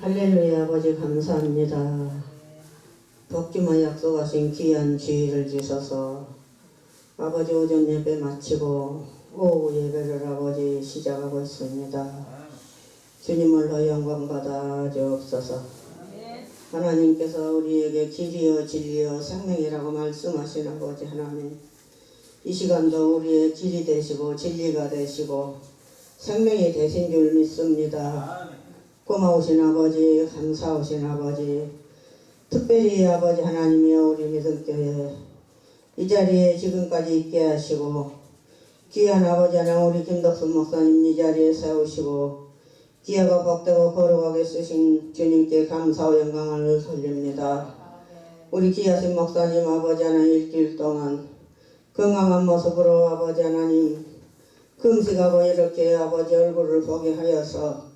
할렐루야 아버지 감사합니다. 덕기만 약속하신 귀한 주의를 주셔서 아버지 오전 예배 마치고 오후 예배를 아버지 시작하고 있습니다. 주님을로 영광 받아 주옵소서. 하나님께서 우리에게 길이여 진리여 생명이라고 말씀하신 아버지 하나님 이 시간도 우리의 길이 되시고 진리가 되시고 생명이 되신 줄 믿습니다. 고마우신 아버지, 감사하신 아버지, 특별히 아버지 하나님이여 우리 믿음교회 이 자리에 지금까지 있게 하시고 귀한 아버지 하나님 우리 김덕순 목사님 이 자리에 세우시고 기회가 복되고 거룩하게 쓰신 주님께 감사와 영광을 돌립니다. 우리 귀하신 목사님 아버지 하나님 일주일 동안 건강한 모습으로 아버지 하나님 금식하고 이렇게 아버지 얼굴을 보게 하여서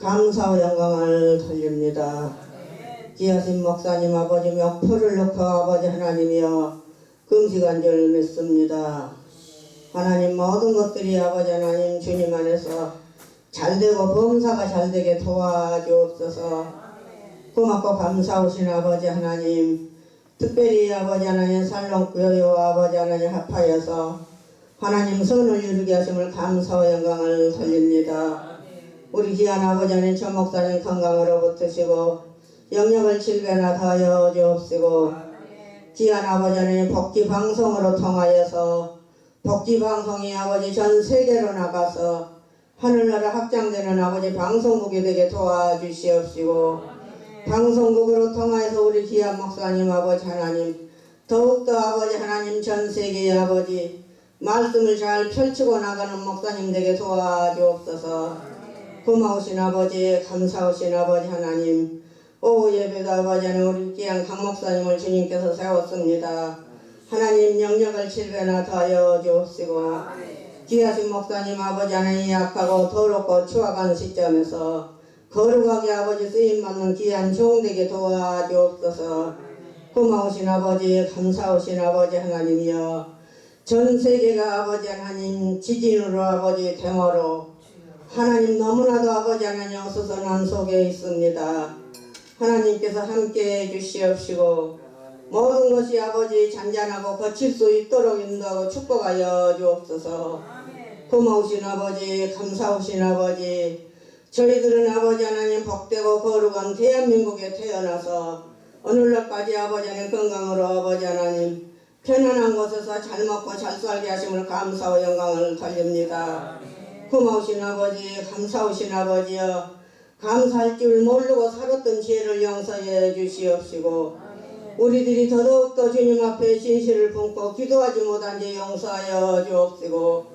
감사와 영광을 돌립니다. 귀하신 목사님 아버지 멱표를 넣고 아버지 하나님이여 금식한 줄 믿습니다. 하나님 모든 것들이 아버지 하나님 주님 안에서 잘되고 범사가 잘되게 도와주옵소서 고맙고 감사하신 아버지 하나님 특별히 아버지 하나님 살롱교회와 아버지 하나님 합하여서 하나님 선을 이루게 하심을 감사와 영광을 돌립니다. 우리 귀한 아버지 하나님 저 목사님 건강으로 붙으시고 영역을 칠배나 더하여 주옵시고 귀한 아버지 하나님 복지 방송으로 통하여서 복지 방송이 아버지 전 세계로 나가서 하늘나라 확장되는 아버지 방송국이 되게 도와주시옵시고 방송국으로 통하여서 우리 귀한 목사님 아버지 하나님 더욱더 아버지 하나님 전 세계의 아버지 말씀을 잘 펼치고 나가는 목사님 되게 도와주옵소서 고마우신 아버지 감사하신 아버지 하나님 오후 예배도 아버지 하나님 우리 귀한 강 목사님을 주님께서 세웠습니다. 하나님 영역을 칠배나 더하여 주옵시고 귀하신 목사님 아버지 하나님 약하고 더럽고 추악한 시점에서 거룩하게 아버지 쓰임받는 귀한 종되게 도와주옵소서. 고마우신 아버지 감사하신 아버지 하나님이여 전 세계가 아버지 하나님 지진으로 아버지 데모로 하나님 너무나도 아버지 하나님 어수선한 속에 있습니다. 하나님께서 함께 해주시옵시고 모든 것이 아버지 잔잔하고 거칠 수 있도록 인도하고 축복하여 주옵소서. 고마우신 아버지 감사하신 아버지 저희들은 아버지 하나님 복되고 거룩한 대한민국에 태어나서 오늘날까지 아버지 하나님 건강으로 아버지 하나님 편안한 곳에서 잘 먹고 잘 살게 하심을 감사와 영광을 돌립니다 고마우신 아버지 감사하신 아버지여 감사할 줄 모르고 살았던 죄를 용서해 주시옵시고 우리들이 더더욱더 주님 앞에 진실을 품고 기도하지 못한 죄 용서하여 주옵시고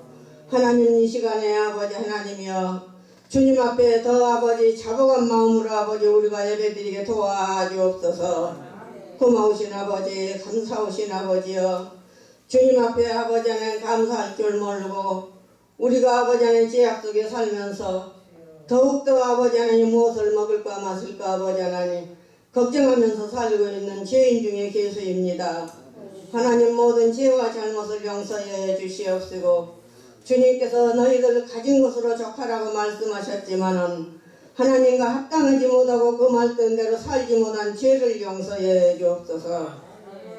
하나님 이 시간에 아버지 하나님이여 주님 앞에 더 아버지 자복한 마음으로 아버지 우리가 예배드리게 도와주옵소서. 고마우신 아버지 감사하신 아버지여 주님 앞에 아버지 하나님 감사할 줄 모르고 우리가 아버지 하나님 제약 속에 살면서 더욱더 아버지 하나님 무엇을 먹을까 마실까 아버지 하나님 걱정하면서 살고 있는 죄인 중에 계수입니다. 하나님 모든 죄와 잘못을 용서해 주시옵시고 주님께서 너희들 가진 것으로 족하라고 말씀하셨지만은 하나님과 합당하지 못하고 그 말씀대로 살지 못한 죄를 용서해 주옵소서.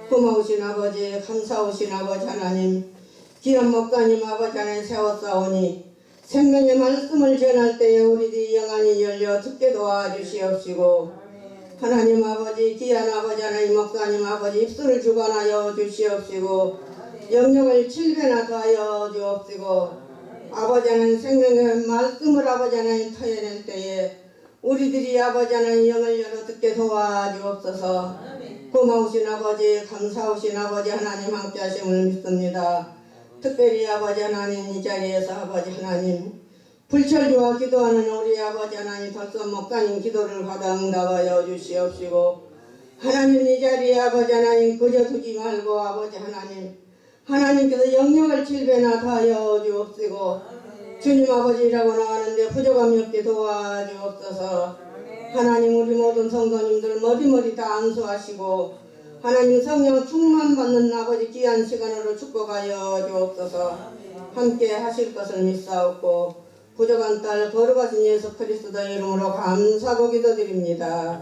고마우신 아버지 감사하신 아버지 하나님 귀한 목사님 아버지 하나님 세웠사오니 생명의 말씀을 전할 때에 우리들이 영안이 열려 듣게 도와주시옵시고 하나님 아버지 귀한 아버지 하나님 목사님 아버지 입술을 주관하여 주시옵시고 영역을 칠배나 더하여 주옵시고 아버지 하나님 생명의 말씀을 아버지 하나님 터여낼 때에 우리들이 아버지 하나님 영을 열어 듣게 도와주옵소서. 고마우신 아버지 감사하신 아버지 하나님 함께 하심을 믿습니다 특별히 아버지 하나님 이 자리에서 아버지 하나님 불철주와 기도하는 우리 아버지 하나님 벌써 목사님 기도를 받아 응답하여 주시옵시고 하나님 이 자리에 아버지 하나님 그저 두지 말고 아버지 하나님 하나님께서 영역을 칠배나 다하여 주옵시고 주님 아버지라고 나가는데 부족함이 없게 도와주옵소서. 하나님 우리 모든 성도님들 머리머리 다 안수하시고 하나님 성령 충만 받는 아버지 귀한 시간으로 축복하여 주옵소서 함께 하실 것을 믿사옵고 부족한 딸 거룩하신 예수 그리스도의 이름으로 감사하고 기도드립니다.